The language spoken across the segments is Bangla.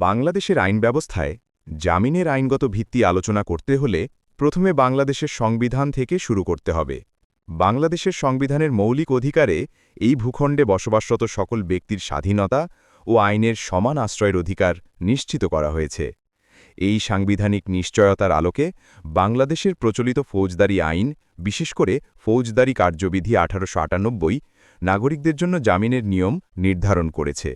বাংলাদেশের আইন ব্যবস্থায় জামিনের আইনগত ভিত্তি আলোচনা করতে হলে প্রথমে বাংলাদেশের সংবিধান থেকে শুরু করতে হবে। বাংলাদেশের সংবিধানের মৌলিক অধিকারে এই ভূখণ্ডে বসবাসরত সকল ব্যক্তির স্বাধীনতা ও আইনের সমান আশ্রয়ের অধিকার নিশ্চিত করা হয়েছে। এই সাংবিধানিক নিশ্চয়তার আলোকে বাংলাদেশের প্রচলিত ফৌজদারি আইন, বিশেষ করে ফৌজদারি কার্যবিধি আঠারোশো আটানব্বই, নাগরিকদের জন্য জামিনের নিয়ম নির্ধারণ করেছে।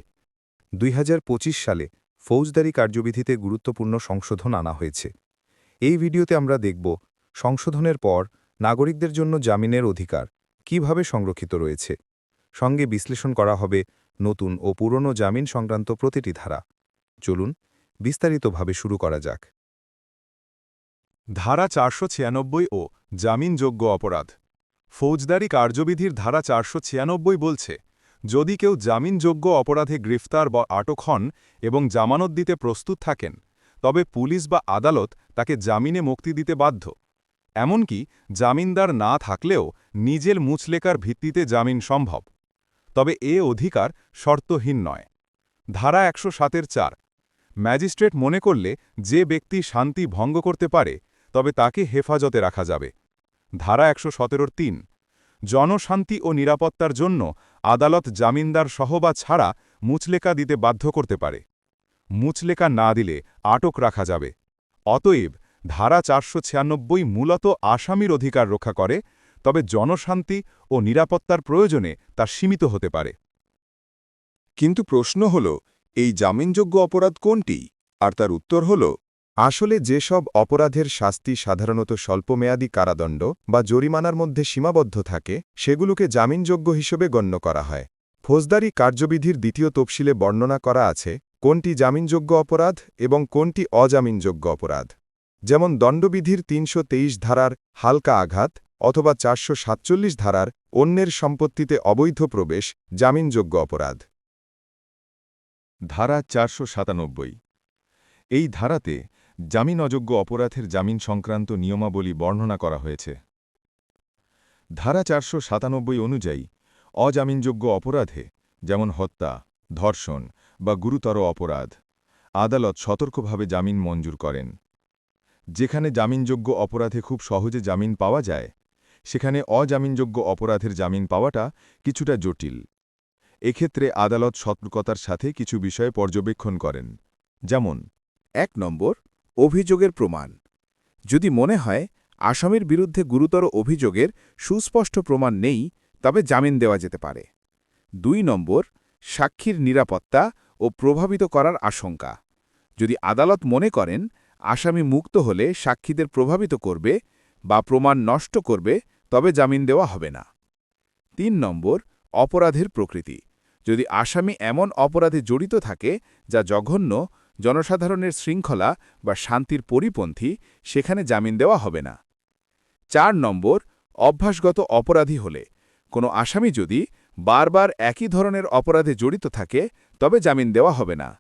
দুই হাজার পঁচিশ সালে ফৌজদারি কার্যবিধিতে গুরুত্বপূর্ণ সংশোধন আনা হয়েছে। এই ভিডিওতে আমরা দেখব সংশোধনের পর নাগরিকদের জন্য জামিনের অধিকার কীভাবে সংরক্ষিত রয়েছে। সঙ্গে বিশ্লেষণ করা হবে নতুন ও পুরনো জামিন সংক্রান্ত প্রতিটি ধারা। চলুন বিস্তারিতভাবে শুরু করা যাক। ধারা চারশো ছিয়ানব্বই ও জামিনযোগ্য অপরাধ। ফৌজদারি কার্যবিধির ধারা চারশো ছিয়ানব্বই বলছে যদি কেউ জামিনযোগ্য অপরাধে গ্রেফতার বা আটক হন এবং জামানত দিতে প্রস্তুত থাকেন, তবে পুলিশ বা আদালত তাকে জামিনে মুক্তি দিতে বাধ্য। এমনকি জামিনদার না থাকলেও নিজের মুচলেকার ভিত্তিতে জামিন সম্ভব। তবে এ অধিকার শর্তহীন নয়। ধারা একশো সাতের চার, ম্যাজিস্ট্রেট মনে করলে যে ব্যক্তি শান্তি ভঙ্গ করতে পারে, তবে তাকে হেফাজতে রাখা যাবে। ধারা একশো সতেরোর তিন, জনশান্তি ও নিরাপত্তার জন্য আদালত জামিনদার সহ বা ছাড়া মুচলেকা দিতে বাধ্য করতে পারে। মুচলেকা না দিলে আটক রাখা যাবে। অতএব ধারা চারশো ছিয়ানব্বই মূলত আসামির অধিকার রক্ষা করে, তবে জনশান্তি ও নিরাপত্তার প্রয়োজনে তা সীমিত হতে পারে। কিন্তু প্রশ্ন হল, এই জামিনযোগ্য অপরাধ কোনটি? আর তার উত্তর হল আসলে যেসব অপরাধের শাস্তি সাধারণত স্বল্পমেয়াদী কারাদণ্ড বা জরিমানার মধ্যে সীমাবদ্ধ থাকে, সেগুলোকে জামিনযোগ্য হিসেবে গণ্য করা হয়। ফৌজদারি কার্যবিধির দ্বিতীয় তফসিলে বর্ণনা করা আছে, কোনটি জামিনযোগ্য অপরাধ এবং কোনটি অজামিনযোগ্য অপরাধ। যেমন দণ্ডবিধির তিনশো তেইশ ধারার হালকা আঘাত অথবা চারশো সাতচল্লিশ ধারার অন্যের সম্পত্তিতে অবৈধ প্রবেশ, জামিনযোগ্য অপরাধ। ধারা চারশো সাতানব্বই। এই ধারাতে জামিন অযোগ্য অপরাধের জামিন সংক্রান্ত নিয়মাবলী বর্ণনা করা হয়েছে। ধারা চারশো সাতানব্বই অনুযায়ী, অজামিনযোগ্য অপরাধে, যেমন হত্যা, ধর্ষণ বা গুরুতর অপরাধ, আদালত সতর্কভাবে জামিন মঞ্জুর করেন। যেখানে জামিনযোগ্য অপরাধে খুব সহজে জামিন পাওয়া যায়, সেখানে অজামিনযোগ্য অপরাধের জামিন পাওয়াটা কিছুটা জটিল। এক্ষেত্রে আদালত সতর্কতার সাথে কিছু বিষয়ে পর্যবেক্ষণ করেন। যেমন, এক নম্বর অভিযোগের প্রমাণ। যদি মনে হয় আসামির বিরুদ্ধে গুরুতর অভিযোগের সুস্পষ্ট প্রমাণ নেই, তবে জামিন দেওয়া যেতে পারে। দুই নম্বর, সাক্ষীর নিরাপত্তা ও প্রভাবিত করার আশঙ্কা। যদি আদালত মনে করেন আসামি মুক্ত হলে সাক্ষীদের প্রভাবিত করবে বা প্রমাণ নষ্ট করবে, তবে জামিন দেওয়া হবে না। তিন নম্বর, অপরাধের প্রকৃতি। যদি আসামি এমন অপরাধে জড়িত থাকে যা জঘন্য জনসাধারণের শৃঙ্খলা বা শান্তির পরিপন্থী সেখানে জামিন দেওয়া হবে না। চার নম্বর, অভ্যাসগত অপরাধী হলে। কোনো আসামি যদি বারবার একই ধরনের অপরাধে জড়িত থাকে, তবে জামিন দেওয়া হবে না।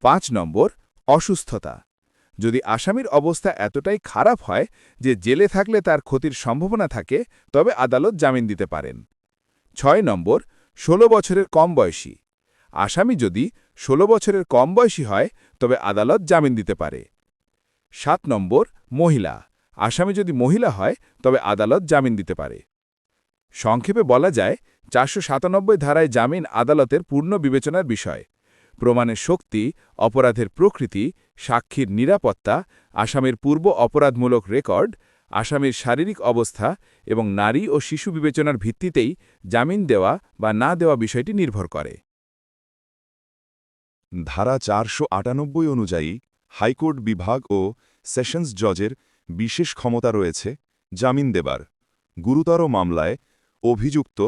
পাঁচ নম্বর, অসুস্থতা। যদি আসামির অবস্থা এতটাই খারাপ হয় যে জেলে থাকলে তার ক্ষতির সম্ভাবনা থাকে, তবে আদালত জামিন দিতে পারেন। ছয় নম্বর ১৬ বছরের কম বয়সী। আসামি যদি ১৬ বছরের কম বয়সী হয়, তবে আদালত জামিন দিতে পারে। সাত নম্বর, মহিলা। আসামি যদি মহিলা হয়, তবে আদালত জামিন দিতে পারে। সংক্ষেপে বলা যায়, চারশো সাতানব্বই ধারায় জামিন আদালতের পূর্ণ বিবেচনার বিষয়। প্রমাণের শক্তি, অপরাধের প্রকৃতি, সাক্ষীর নিরাপত্তা, আসামের পূর্ব অপরাধমূলক রেকর্ড, আসামির শারীরিক অবস্থা এবং নারী ও শিশু বিবেচনার ভিত্তিতেই জামিন দেওয়া বা না দেওয়া বিষয়টি নির্ভর করে। ধারা চারশো আটানব্বই অনুযায়ী হাইকোর্ট বিভাগ ও সেশনস জজের বিশেষ ক্ষমতা রয়েছে জামিন দেবার। গুরুতর মামলায় অভিযুক্ত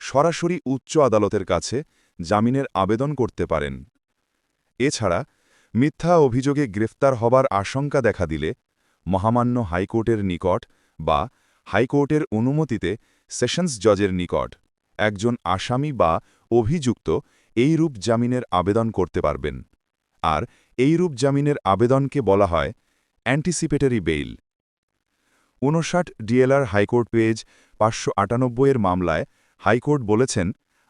সরাসরি উচ্চ আদালতের কাছে জামিনের আবেদন করতে পারেন। এছাড়া মিথ্যা অভিযোগে গ্রেফতার হবার আশঙ্কা দেখা দিলে মহামান্য হাইকোর্টের নিকট বা হাইকোর্টের অনুমতিতে সেশনস জজের নিকট একজন আসামি বা অভিযুক্ত এইরূপ জামিনের আবেদন করতে পারবেন। আর এইরূপ জামিনের আবেদনকে বলা হয় অ্যান্টিসিপেটরি বেইল উনষাট ডিএলআর হাইকোর্ট পেজ পাঁচশো আটানব্বইয়ের মামলায় হাইকোর্ট বলেছেন,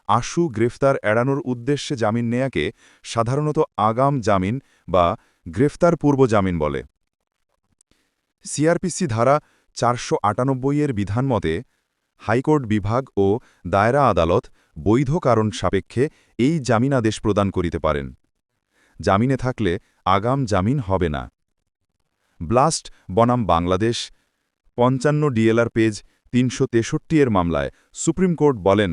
আশু গ্রেফতার এড়ানোর উদ্দেশ্যে জামিন নেয়াকে সাধারণত আগাম জামিন বা গ্রেফতার পূর্ব জামিন বলে। সিআরপিসি ধারা চারশো আটানব্বই এর বিধান মতে, হাইকোর্ট বিভাগ ও দায়রা আদালত বৈধ কারণ সাপেক্ষে এই জামিনাদেশ প্রদান করিতে পারেন। জামিনে থাকলে আগাম জামিন হবে না। ব্লাস্ট, বনাম বাংলাদেশ, পঞ্চান্ন ডিএলআর পেজ তিনশো তেষট্টি এর মামলায় সুপ্রিম কোর্ট বলেন,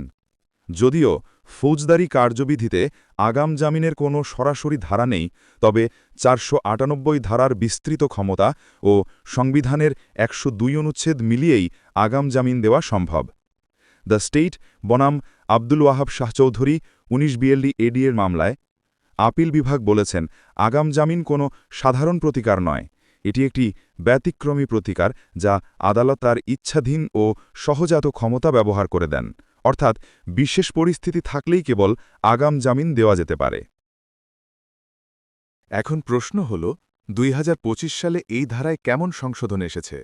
যদিও ফৌজদারি কার্যবিধিতে আগাম জামিনের কোনো সরাসরি ধারা নেই, তবে চারশো আটানব্বই ধারার বিস্তৃত ক্ষমতা ও সংবিধানের একশো দুই অনুচ্ছেদ মিলিয়েই আগাম জামিন দেওয়া সম্ভব। দ্য স্টেট, বনাম আব্দুল ওয়াহাব শাহচৌধুরী উনিশ বিএলডি এডি এর মামলায় আপিল বিভাগ বলেছেন, আগাম জামিন কোনো সাধারণ প্রতিকার নয়। এটি একটি ব্যতিক্রমী প্রতিকার যা আদালত তার ইচ্ছাধীন ও সহজাত ক্ষমতা ব্যবহার করে দেন। অর্থাৎ, বিশেষ পরিস্থিতি থাকলেই কেবল আগাম জামিন দেওয়া যেতে পারে। এখন প্রশ্ন হল, দুই হাজার পঁচিশ সালে এই ধারায় কেমন সংশোধন এসেছে?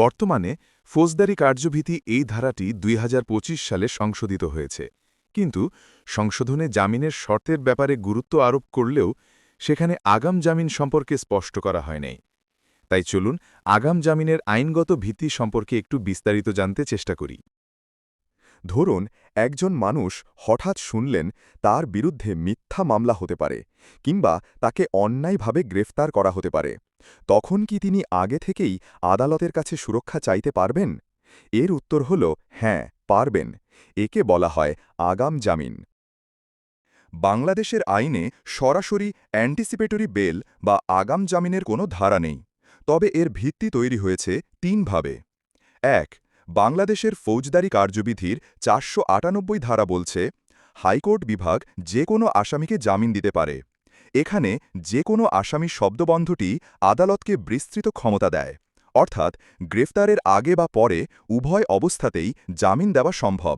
বর্তমানে ফৌজদারি কার্যভীতি এই ধারাটি দুই হাজার পঁচিশ সালে সংশোধিত হয়েছে। কিন্তু সংশোধনে জামিনের শর্তের ব্যাপারে গুরুত্ব আরোপ করলেও সেখানে আগাম জামিন সম্পর্কে স্পষ্ট করা হয় নাই তাই চলুন আগাম জামিনের আইনগত ভিত্তি সম্পর্কে একটু বিস্তারিত জানতে চেষ্টা করি। ধরুন, একজন মানুষ হঠাৎ শুনলেন তার বিরুদ্ধে মিথ্যা মামলা হতে পারে কিংবা তাকে অন্যায়ভাবে গ্রেফতার করা হতে পারে। তখন কি তিনি আগে থেকেই আদালতের কাছে সুরক্ষা চাইতে পারবেন? এর উত্তর হল হ্যাঁ পারবেন। একে বলা হয় আগাম জামিন। বাংলাদেশের আইনে সরাসরি অ্যান্টিসিপেটরি বেল বা আগাম জামিনের কোনো ধারা নেই। তবে এর ভিত্তি তৈরি হয়েছে তিনভাবে। এক বাংলাদেশের ফৌজদারি কার্যবিধির চারশো আটানব্বই ধারা বলছে, হাইকোর্ট বিভাগ যে কোনো আসামিকে জামিন দিতে পারে। এখানে যে কোনো আসামি শব্দবন্ধটি আদালতকে বিস্তৃত ক্ষমতা দেয়। অর্থাৎ গ্রেফতারের আগে বা পরে উভয় অবস্থাতেই জামিন দেওয়া সম্ভব।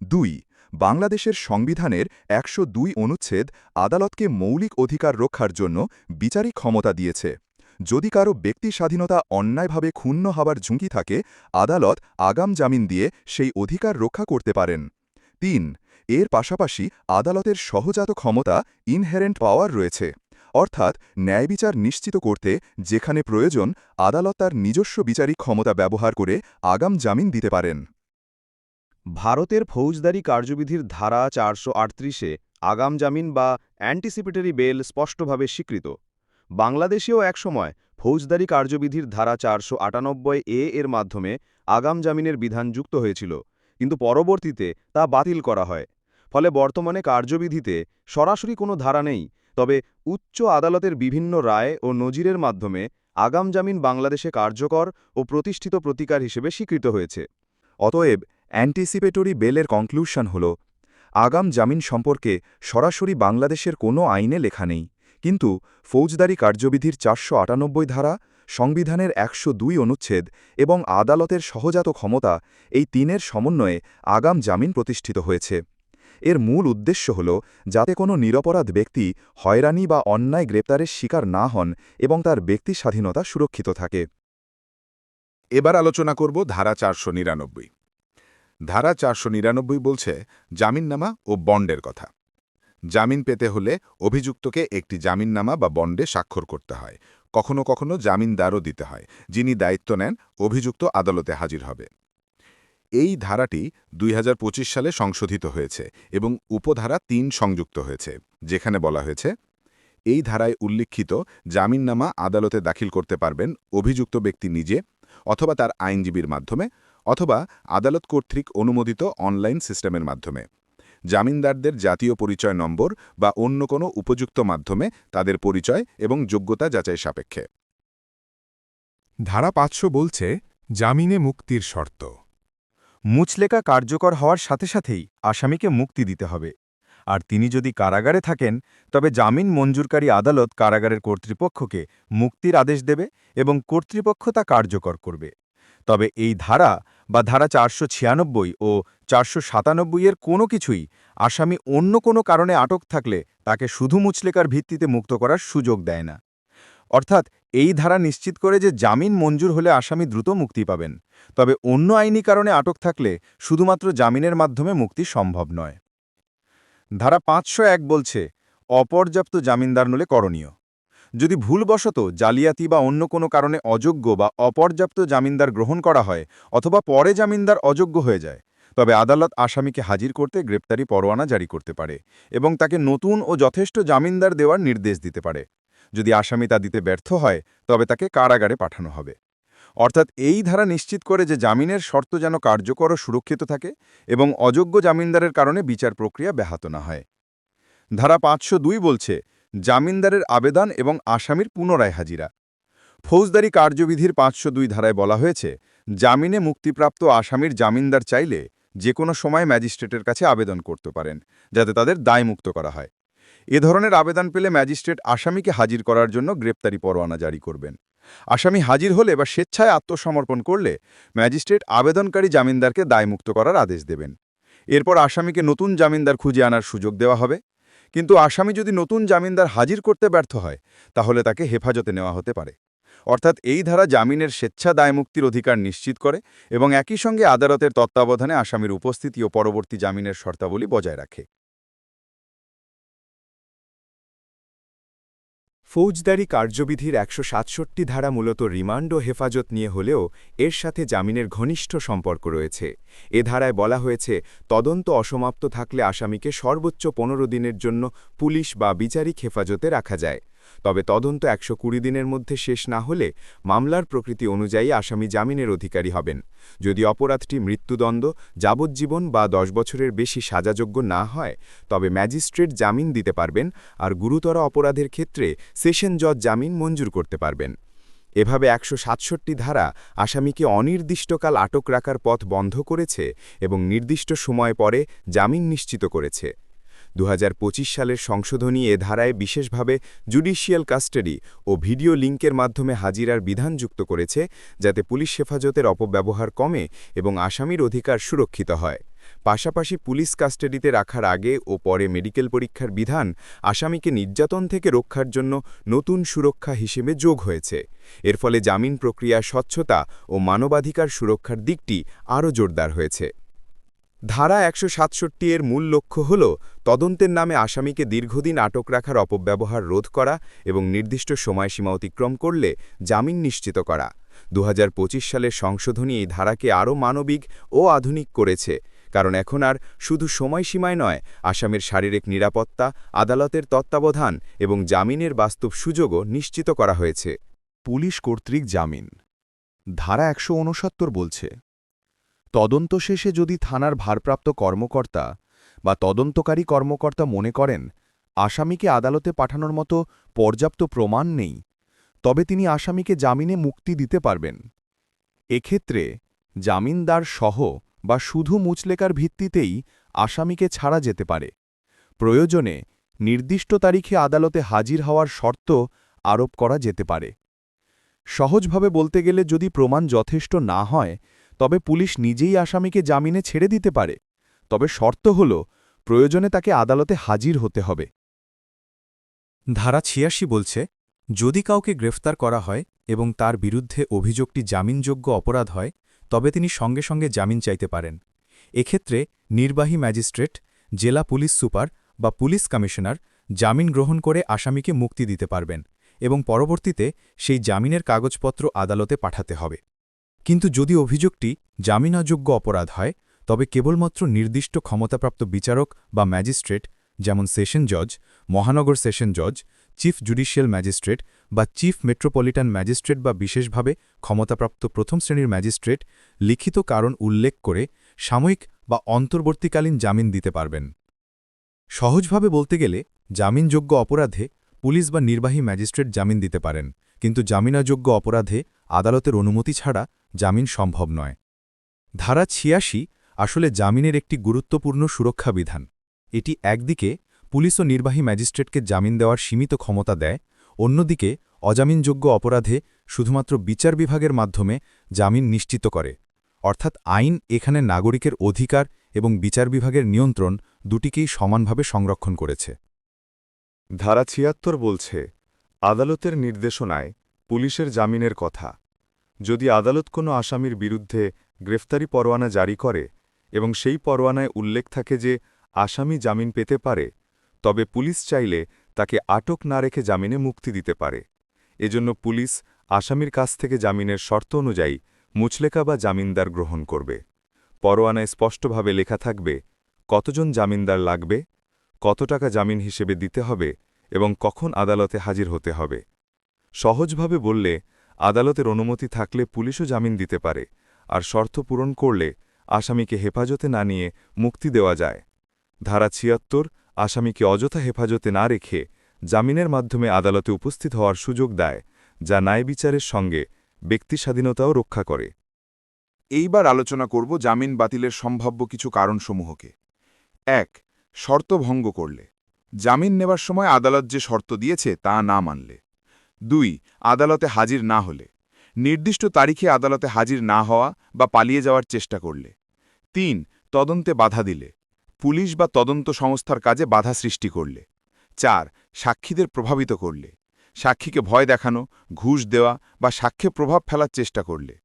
দুই, বাংলাদেশের সংবিধানের একশো দুই অনুচ্ছেদ আদালতকে মৌলিক অধিকার রক্ষার জন্য বিচারিক ক্ষমতা দিয়েছে। যদি কারও ব্যক্তি স্বাধীনতা অন্যায়ভাবে ক্ষুণ্ণ হবার ঝুঁকি থাকে, আদালত আগাম জামিন দিয়ে সেই অধিকার রক্ষা করতে পারেন। তিন, এর পাশাপাশি আদালতের সহজাত ক্ষমতা ইনহেরেন্ট পাওয়ার রয়েছে। অর্থাৎ ন্যায়বিচার নিশ্চিত করতে যেখানে প্রয়োজন, আদালত তার নিজস্ব বিচারিক ক্ষমতা ব্যবহার করে আগাম জামিন দিতে পারেন। ভারতের ফৌজদারি কার্যবিধির ধারা চারশো আগাম জামিন বা অ্যান্টিসিপেটরি বেল স্পষ্টভাবে স্বীকৃত। বাংলাদেশেও একসময় ফৌজদারি কার্যবিধির ধারা চারশো আটানব্বই এ এর মাধ্যমে আগাম জামিনের বিধান যুক্ত হয়েছিল, কিন্তু পরবর্তীতে তা বাতিল করা হয়। ফলে বর্তমানে কার্যবিধিতে সরাসরি কোনো ধারা নেই, তবে উচ্চ আদালতের বিভিন্ন রায় ও নজিরের মাধ্যমে আগাম জামিন বাংলাদেশে কার্যকর ও প্রতিষ্ঠিত প্রতিকার হিসেবে স্বীকৃত হয়েছে। অতএব অ্যান্টিসিপেটরি বেলের কনক্লুশন হল, আগাম জামিন সম্পর্কে সরাসরি বাংলাদেশের কোনো আইনে লেখা নেই। কিন্তু ফৌজদারি কার্যবিধির চারশো আটানব্বই ধারা, সংবিধানের একশো দুই অনুচ্ছেদ এবং আদালতের সহজাত ক্ষমতা এই তিনের সমন্বয়ে আগাম জামিন প্রতিষ্ঠিত হয়েছে। এর মূল উদ্দেশ্য হল যাতে কোনো নিরপরাধ ব্যক্তি হয়রানি বা অন্যায় গ্রেপ্তারের শিকার না হন এবং তার ব্যক্তি স্বাধীনতা সুরক্ষিত থাকে। এবার আলোচনা করব ধারা চারশো নিরানব্বই। ধারা চারশো নিরানব্বই বলছে জামিননামা ও বন্ডের কথা। জামিন পেতে হলে অভিযুক্তকে একটি জামিননামা বা বন্ডে স্বাক্ষর করতে হয়। কখনো কখনো জামিনদারও দিতে হয়, যিনি দায়িত্ব নেন, অভিযুক্ত আদালতে হাজির হবে। এই ধারাটি দুই হাজার পঁচিশ সালে সংশোধিত হয়েছে এবং উপধারা তিন সংযুক্ত হয়েছে, যেখানে বলা হয়েছে, এই ধারায় উল্লিখিত জামিননামা আদালতে দাখিল করতে পারবেন অভিযুক্ত ব্যক্তি নিজে অথবা তার আইনজীবীর মাধ্যমে অথবা আদালত কর্তৃক অনুমোদিত অনলাইন সিস্টেমের মাধ্যমে। জামিনদারদের জাতীয় পরিচয় নম্বর বা অন্য কোনো উপযুক্ত মাধ্যমে তাদের পরিচয় এবং যোগ্যতা যাচাই সাপেক্ষে। ধারা পাঁচশো বলছে, জামিনে মুক্তির শর্ত। মুচলেকা কার্যকর হওয়ার সাথে সাথেই আসামিকে মুক্তি দিতে হবে। আর তিনি যদি কারাগারে থাকেন, তবে জামিন মঞ্জুরকারী আদালত কারাগারের কর্তৃপক্ষকে মুক্তির আদেশ দেবে এবং কর্তৃপক্ষ তা কার্যকর করবে। তবে এই ধারা বা ধারা চারশো ছিয়ানব্বই ও চারশো সাতানব্বই এর কোনো কিছুই আসামি অন্য কোনো কারণে আটক থাকলে তাকে শুধু মুচলেকার ভিত্তিতে মুক্ত করার সুযোগ দেয় না। অর্থাৎ এই ধারা নিশ্চিত করে যে জামিন মঞ্জুর হলে আসামি দ্রুত মুক্তি পাবেন, তবে অন্য আইনি কারণে আটক থাকলে শুধুমাত্র জামিনের মাধ্যমে মুক্তি সম্ভব নয়। ধারা পাঁচশো এক বলছে, অপর্যাপ্ত জামিনদার নলে করণীয়। যদি ভুলবশত জালিয়াতি বা অন্য কোনো কারণে অযোগ্য বা অপর্যাপ্ত জামিনদার গ্রহণ করা হয় অথবা পরে জামিনদার অযোগ্য হয়ে যায়, তবে আদালত আসামিকে হাজির করতে গ্রেপ্তারি পরোয়ানা জারি করতে পারে এবং তাকে নতুন ও যথেষ্ট জামিনদার দেওয়ার নির্দেশ দিতে পারে। যদি আসামি তা দিতে ব্যর্থ হয়, তবে তাকে কারাগারে পাঠানো হবে। অর্থাৎ এই ধারা নিশ্চিত করে যে জামিনের শর্ত যেন কার্যকর ও সুরক্ষিত থাকে এবং অযোগ্য জামিনদারের কারণে বিচার প্রক্রিয়া ব্যাহত না হয়। ধারা পাঁচশো দুই বলছে জামিনদারের আবেদন এবং আসামির পুনরায় হাজিরা। ফৌজদারি কার্যবিধির পাঁচশো দুই ধারায় বলা হয়েছে, জামিনে মুক্তিপ্রাপ্ত আসামির জামিনদার চাইলে যে কোনো সময় ম্যাজিস্ট্রেটের কাছে আবেদন করতে পারেন, যাতে তাদের দায়মুক্ত করা হয়। এ ধরনের আবেদন পেলে ম্যাজিস্ট্রেট আসামিকে হাজির করার জন্য গ্রেপ্তারি পরোয়ানা জারি করবেন। আসামি হাজির হলে বা স্বেচ্ছায় আত্মসমর্পণ করলে ম্যাজিস্ট্রেট আবেদনকারী জামিনদারকে দায়মুক্ত করার আদেশ দেবেন। এরপর আসামিকে নতুন জামিনদার খুঁজে আনার সুযোগ দেওয়া হবে। কিন্তু আসামি যদি নতুন জামিনদার হাজির করতে ব্যর্থ হয়, তাহলে তাকে হেফাজতে নেওয়া হতে পারে। অর্থাৎ এই ধারা জামিনের স্বেচ্ছা দায়মুক্তির অধিকার নিশ্চিত করে এবং একই সঙ্গে আদালতের তত্ত্বাবধানে আসামির উপস্থিতি ও পরবর্তী জামিনের শর্তাবলী বজায় রাখে। ফৌজদারি কার্যবিধির একশো সাতষট্টি ধারা মূলত রিমান্ড ও হেফাজত নিয়ে হলেও এর সাথে জামিনের ঘনিষ্ঠ সম্পর্ক রয়েছে। এ ধারায় বলা হয়েছে, তদন্ত অসমাপ্ত থাকলে আসামিকে সর্বোচ্চ পনেরো দিনের জন্য পুলিশ বা বিচারিক হেফাজতে রাখা যায়। তবে তদন্ত একশো কুড়ি দিনের মধ্যে শেষ না হলে মামলার প্রকৃতি অনুযায়ী আসামি জামিনের অধিকারী হবেন। যদি অপরাধটি মৃত্যুদণ্ড, যাবজ্জীবন বা দশ বছরের বেশি সাজাযোগ্য না হয়, তবে ম্যাজিস্ট্রেট জামিন দিতে পারবেন আর গুরুতর অপরাধের ক্ষেত্রে সেশন জজ জামিন মঞ্জুর করতে পারবেন। এভাবে একশো সাতষট্টি ধারা আসামিকে অনির্দিষ্টকাল আটক রাখার পথ বন্ধ করেছে এবং নির্দিষ্ট সময় পরে জামিন নিশ্চিত করেছে। দু হাজার পঁচিশ সালের সংশোধনী এ ধারায় বিশেষভাবে জুডিশিয়াল কাস্টাডি ও ভিডিও লিঙ্কের মাধ্যমে হাজিরার বিধান যুক্ত করেছে, যাতে পুলিশ হেফাজতের অপব্যবহার কমে এবং আসামির অধিকার সুরক্ষিত হয়। পাশাপাশি পুলিশ কাস্টাডিতে রাখার আগে ও পরে মেডিকেল পরীক্ষার বিধান আসামিকে নির্যাতন থেকে রক্ষার জন্য নতুন সুরক্ষা হিসেবে যোগ হয়েছে। এর ফলে জামিন প্রক্রিয়া স্বচ্ছতা ও মানবাধিকার সুরক্ষার দিকটি আরও জোরদার হয়েছে। ধারা একশো সাতষট্টি এর মূল লক্ষ্য হল তদন্তের নামে আসামিকে দীর্ঘদিন আটক রাখার অপব্যবহার রোধ করা এবং নির্দিষ্ট সময়সীমা অতিক্রম করলে জামিন নিশ্চিত করা। দু হাজার পঁচিশ সালের সংশোধনী এই ধারাকে আরও মানবিক ও আধুনিক করেছে, কারণ এখন আর শুধু সময়সীমায় নয়, আসামের শারীরিক নিরাপত্তা, আদালতের তত্ত্বাবধান এবং জামিনের বাস্তব সুযোগও নিশ্চিত করা হয়েছে। পুলিশ কর্তৃক জামিন। ধারা একশো উনসত্তর বলছে তদন্ত শেষে যদি থানার ভারপ্রাপ্ত কর্মকর্তা বা তদন্তকারী কর্মকর্তা মনে করেন, আসামিকে আদালতে পাঠানোর মতো পর্যাপ্ত প্রমাণ নেই, তবে তিনি আসামিকে জামিনে মুক্তি দিতে পারবেন। এক্ষেত্রে জামিনদার সহ বা শুধু মুচলেকার ভিত্তিতেই আসামিকে ছাড়া যেতে পারে। প্রয়োজনে নির্দিষ্ট তারিখে আদালতে হাজির হওয়ার শর্ত আরোপ করা যেতে পারে। সহজভাবে বলতে গেলে যদি প্রমাণ যথেষ্ট না হয় তবে পুলিশ নিজেই আসামিকে জামিনে ছেড়ে দিতে পারে। তবে শর্ত হল, প্রয়োজনে তাকে আদালতে হাজির হতে হবে। ধারা ছিয়াশি বলছে, যদি কাউকে গ্রেফতার করা হয় এবং তার বিরুদ্ধে অভিযোগটি জামিনযোগ্য অপরাধ হয়, তবে তিনি সঙ্গে সঙ্গে জামিন চাইতে পারেন। এক্ষেত্রে নির্বাহী ম্যাজিস্ট্রেট, জেলা পুলিশ সুপার বা পুলিশ কমিশনার জামিন গ্রহণ করে আসামিকে মুক্তি দিতে পারবেন এবং পরবর্তীতে সেই জামিনের কাগজপত্র আদালতে পাঠাতে হবে। কিন্তু যদি অভিযোগটি জামিনাযোগ্য অপরাধ হয়, তবে কেবলমাত্র নির্দিষ্ট ক্ষমতাপ্রাপ্ত বিচারক বা ম্যাজিস্ট্রেট, যেমন সেশন জজ, মহানগর সেশন জজ, চিফ জুডিশিয়াল ম্যাজিস্ট্রেট বা চিফ মেট্রোপলিটন ম্যাজিস্ট্রেট বা বিশেষভাবে ক্ষমতাপ্রাপ্ত প্রথম শ্রেণির ম্যাজিস্ট্রেট লিখিত কারণ উল্লেখ করে সাময়িক বা অন্তর্বর্তীকালীন জামিন দিতে পারবেন। সহজভাবে বলতে গেলে, জামিনযোগ্য অপরাধে পুলিশ বা নির্বাহী ম্যাজিস্ট্রেট জামিন দিতে পারেন। কিন্তু জামিনাযোগ্য অপরাধে আদালতের অনুমতি ছাড়া জামিন সম্ভব নয়। ধারা ছিয়াশি আসলে জামিনের একটি গুরুত্বপূর্ণ সুরক্ষা বিধান। এটি একদিকে পুলিশ ও নির্বাহী ম্যাজিস্ট্রেটকে জামিন দেওয়ার সীমিত ক্ষমতা দেয়, অন্যদিকে অজামিনযোগ্য অপরাধে শুধুমাত্র বিচার বিভাগের মাধ্যমে জামিন নিশ্চিত করে। অর্থাৎ আইন এখানে নাগরিকের অধিকার এবং বিচার বিভাগের নিয়ন্ত্রণ দুটিকেই সমানভাবে সংরক্ষণ করেছে। ধারা ছিয়াত্তর বলছে আদালতের নির্দেশনায় পুলিশের জামিনের কথা। যদি আদালত কোনো আসামির বিরুদ্ধে গ্রেফতারি পরোয়ানা জারি করে এবং সেই পরোয়ানায় উল্লেখ থাকে যে আসামি জামিন পেতে পারে, তবে পুলিশ চাইলে তাকে আটক না রেখে জামিনে মুক্তি দিতে পারে। এজন্য পুলিশ আসামির কাছ থেকে জামিনের শর্ত অনুযায়ী মুচলেকা বা জামিনদার গ্রহণ করবে। পরোয়ানায় স্পষ্টভাবে লেখা থাকবে, কতজন জামিনদার লাগবে, কত টাকা জামিন হিসেবে দিতে হবে এবং কখন আদালতে হাজির হতে হবে। সহজভাবে বললে, আদালতের অনুমতি থাকলে পুলিশও জামিন দিতে পারে, আর শর্ত পূরণ করলে আসামিকে হেফাজতে না নিয়ে মুক্তি দেওয়া যায়। ধারা ছিয়াত্তর, আসামিকে অযথা হেফাজতে না রেখে জামিনের মাধ্যমে আদালতে উপস্থিত হওয়ার সুযোগ দেয়, যা ন্যায় বিচারের সঙ্গে ব্যক্তি স্বাধীনতাও রক্ষা করে। এইবার আলোচনা করব জামিন বাতিলের সম্ভাব্য কিছু কারণসমূহকে। এক, শর্ত ভঙ্গ করলে। জামিন নেবার সময় আদালত যে শর্ত দিয়েছে তা না মানলে। দুই, আদালতে হাজির না হলে। নির্দিষ্ট তারিখে আদালতে হাজির না হওয়া বা পালিয়ে যাওয়ার চেষ্টা করলে। তিন, তদন্তে বাধা দিলে। পুলিশ বা তদন্ত সংস্থার কাজে বাধা সৃষ্টি করলে। চার, সাক্ষীদের প্রভাবিত করলে। সাক্ষীকে ভয় দেখানো, ঘুষ দেওয়া বা সাক্ষ্যে প্রভাব ফেলার চেষ্টা করলে।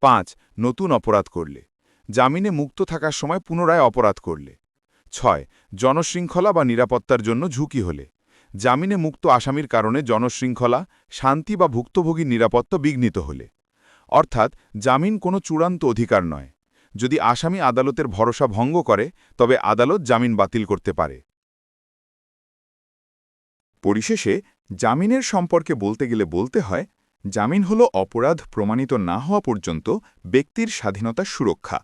পাঁচ, নতুন অপরাধ করলে। জামিনে মুক্ত থাকার সময় পুনরায় অপরাধ করলে। ছয়, জনশৃঙ্খলা বা নিরাপত্তার জন্য ঝুঁকি হলে। জামিনে মুক্ত আসামির কারণে জনশৃঙ্খলা, শান্তি বা ভুক্তভোগীর নিরাপত্তা বিঘ্নিত হলে। অর্থাৎ, জামিন কোনো চূড়ান্ত অধিকার নয়। যদি আসামি আদালতের ভরসা ভঙ্গ করে, তবে আদালত জামিন বাতিল করতে পারে। পরিশেষে, জামিনের সম্পর্কে বলতে গেলে বলতে হয়, জামিন হল অপরাধ প্রমাণিত না হওয়া পর্যন্ত ব্যক্তির স্বাধীনতার সুরক্ষা।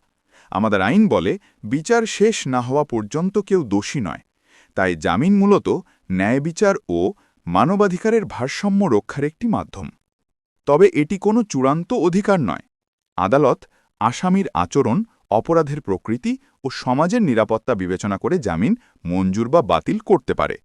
আমাদের আইন বলে, বিচার শেষ না হওয়া পর্যন্ত কেউ দোষী নয়। তাই জামিন মূলত ন্যায় বিচার ও মানবাধিকারের ভারসাম্য রক্ষার একটি মাধ্যম। তবে এটি কোনো চূড়ান্ত অধিকার নয়। আদালত আসামির আচরণ, অপরাধের প্রকৃতি ও সমাজের নিরাপত্তা বিবেচনা করে জামিন মঞ্জুর বা বাতিল করতে পারে।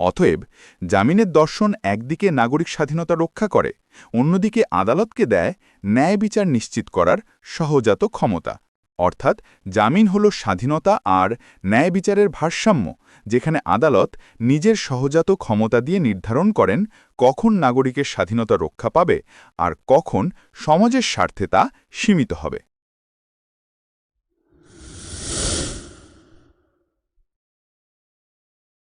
অতএব জামিনের দর্শন একদিকে নাগরিক স্বাধীনতা রক্ষা করে, অন্যদিকে আদালতকে দেয় ন্যায় বিচার নিশ্চিত করার সহজাত ক্ষমতা। অর্থাৎ জামিন হল স্বাধীনতা আর ন্যায় বিচারের ভারসাম্য, যেখানে আদালত নিজের সহজাত ক্ষমতা দিয়ে নির্ধারণ করেন কখন নাগরিকের স্বাধীনতা রক্ষা পাবে আর কখন সমাজের স্বার্থে তা সীমিত হবে।